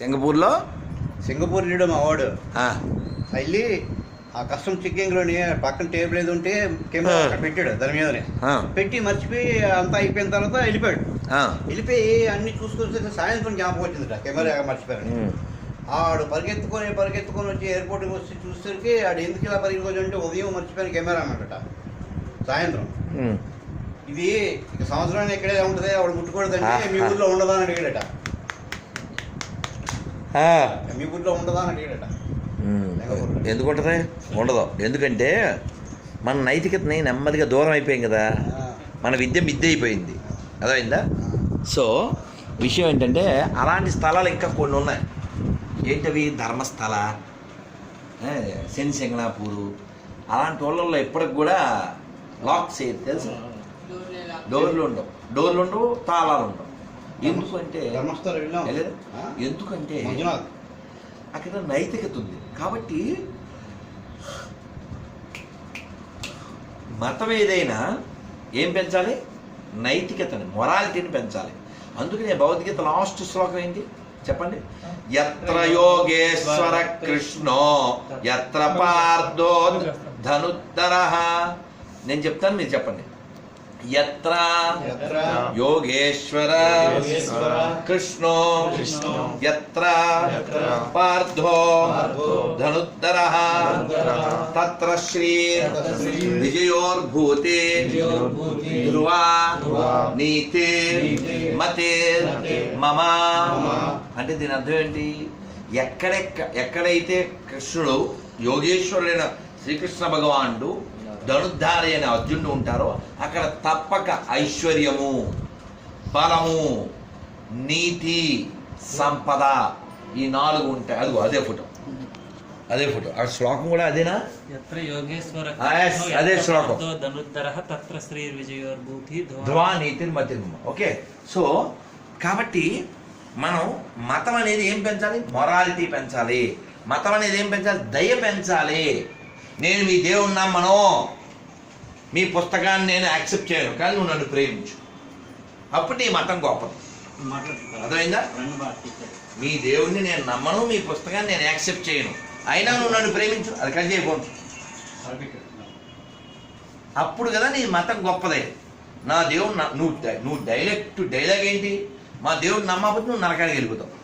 సింగపూర్లో? సింగపూర్ వెళ్ళాడు మా వాడు. ఆ, వెళ్ళి ఆ కస్టమ్ చెక్కింగ్లోని పక్కన టేబుల్ ఏది ఉంటే కెమెరా. అక్కడ పెట్టాడు దాని మీదనే. పెట్టి మర్చిపోయి అంతా అయిపోయిన తర్వాత వెళ్ళిపోయాడు. వెళ్ళిపోయి అన్ని చూసుకొని సాయంత్రం జ్ఞాపకం వచ్చిందిట కెమెరా మర్చిపోయారు ఉమ్, ఆడు పరిగెత్తుకొని పరిగెత్తుకొని వచ్చి ఎయిర్పోర్ట్కి వచ్చి చూసేసరికి ఆడు ఎందుకు ఇలా పరిగెత్తుకొని అంటే ఉదయం మర్చిపోయిన కెమెరా అన్నట సాయంత్రం. ఇది ఇక సంవత్సరాన్ని ఇక్కడే ఉంటుంది ఆవిడ ముట్టుకూడదంటే ఆ, మీ. ఊర్లో ఉండదా అని అడిగాడట. మీ ఊర్లో ఉండదా అని అడిగాడట. ఉమ్. ఎందుకు ఉంటుంది ఉండదు. ఎందుకంటే మన నైతికతని నెమ్మదిగా దూరం అయిపోయాం కదా. మన విద్య మిద్దె అయిపోయింది. అర్థమైందా? సో విషయం ఏంటంటే అలాంటి స్థలాలు ఇంకా కొన్ని ఉన్నాయి. ఏంటవి? ధర్మస్థల ఏ, శని సింగనాపూరు అలాంటి వాళ్ళల్లో ఇప్పటికి కూడా లాక్ చేయదు తెలుసు? డోర్లు ఉండవు. డోర్లు ఉండవు తాళాలు ఉండవు. ఎందుకంటే ధర్మస్థలం వెళ్ళాం? ఎందుకంటే అక్కడ నైతికత ఉంది. కాబట్టి మతం ఏదైనా ఏం పెంచాలి? నైతికతని మొరాలిటీని పెంచాలి. అందుకనే భగవద్గీత లాస్ట్ శ్లోకం ఏంటి? చెప్పండి. ఎత్ర యోగేశ్వర కృష్ణో ఎత్ర పార్థో ధనుత్తర నేను చెప్తాను మీరు చెప్పండి. ధనుత్తరః ధనుత్తరః తత్ర శ్రీ తత్ర శ్రీ విజయోర్భూతే విజయోర్భూతే ధ్రువా ధ్రువా నీతే మతే మమ. అంటే దీని అర్థం ఏంటి ఎక్కడెక్క ఎక్కడైతే కృష్ణుడు యోగేశ్వరుడైన శ్రీకృష్ణ భగవానుడు ధనుద్ధారి అనే అర్జునుడు ఉంటారో అక్కడ తప్పక ఐశ్వర్యము బలము నీతి సంపద ఈ నాలుగు ఉంటాయి. అదిగో అదే ఫోటో. అదే ఫోటో. ఆ శ్లోకం కూడా అదేనా? అదే శ్లోకం. ధ్రువా నీతిని మతిర్మ ఓకే. సో కాబట్టి మనం మతం అనేది ఏం పెంచాలి? మొరాలిటీ పెంచాలి. మతం అనేది ఏం పెంచాలి? దయ పెంచాలి. నేను మీ దేవుని నమ్మను. మీ పుస్తకాన్ని నేను యాక్సెప్ట్ చేయను. కానీ నువ్వు నన్ను ప్రేమించు. అప్పుడు నీ మతం గొప్పది. అర్థమైందా? మీ దేవుణ్ణి నేను నమ్మను మీ పుస్తకాన్ని నేను యాక్సెప్ట్ చేయను. అయినా నువ్వు నన్ను ప్రేమించు. అది కట్ చేయబోను అప్పుడు కదా నీ మతం గొప్పదే. నా దేవుడు నువ్వు నువ్వు డైలెక్ట్ డైలాగ్ ఏంటి? మా దేవుడు నమ్మకపోతే నువ్వు నరకానికి వెళ్ళిపోతావు.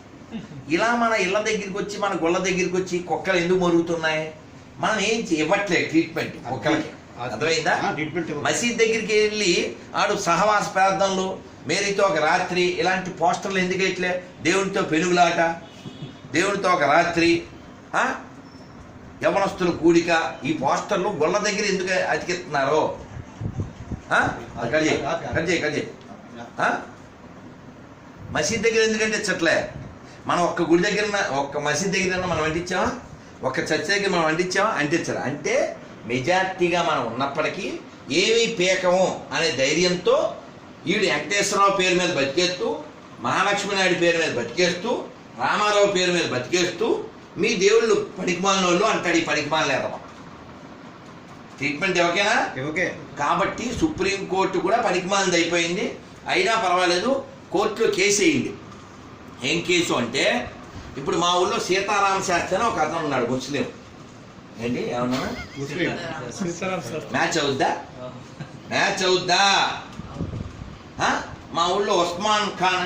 ఇలా మన ఇళ్ళ దగ్గరికి వచ్చి మన గుళ్ళ దగ్గరికి వచ్చి కుక్కలు ఎందుకు మరుగుతున్నాయి? మనం ఏం ఇవ్వట్లేదు ట్రీట్మెంట్ కుక్కలకి అర్థమైందా. మసీద్ దగ్గరికి వెళ్ళి ఆడు సహవాస ప్రార్థనలు మేరీతో ఒక రాత్రి ఇలాంటి పోస్టర్లు ఎందుకు వేయట్లే? దేవునితో పెనుగులాట దేవునితో ఒక రాత్రి? యవనస్తుల కూడిక ఈ పోస్టర్లు గొల్ల దగ్గర ఎందుకు అతికిస్తున్నారు? చేయి, కట్ చేయి. ఆ? మసీద్ దగ్గర ఎందుకంటే ఇచ్చట్లే? మనం ఒక్క గుడి దగ్గర ఒక్క మసీద్ దగ్గర మనం అంటించామా ఒక్క చర్చ దగ్గర మనం అంటించామా అంటించాలి అంటే మెజార్టీగా మనం ఉన్నప్పటికీ ఏమీ పీకము అనే ధైర్యంతో వీడు వెంకటేశ్వరరావు పేరు మీద బతికేస్తూ మహాలక్ష్మి నాయుడు పేరు మీద బతికేస్తూ రామారావు పేరు మీద బతికేస్తూ మీ దేవుళ్ళు పనికిమాలిన వాళ్ళు అంటాడు ఈ పనికిమాలిన లేదమ్మా ట్రీట్మెంట్ ఎవరికైనా? ఓకే కాబట్టి సుప్రీంకోర్టు కూడా పనికిమాలింది అయిపోయింది. అయినా పర్వాలేదు కోర్టులో కేసు వేయండి. ఏం కేసు అంటే ఇప్పుడు మా ఊళ్ళో సీతారామ శాస్త్రి అని ఒక అతను ఉన్నాడు ముస్లిం. ఏంటి? ఏమన్నా ముస్లిం. మ్యాచ్ అవుద్దా? మ్యాచ్ అవుద్దా? మా ఊళ్ళో ఉస్మాన్ ఖాన్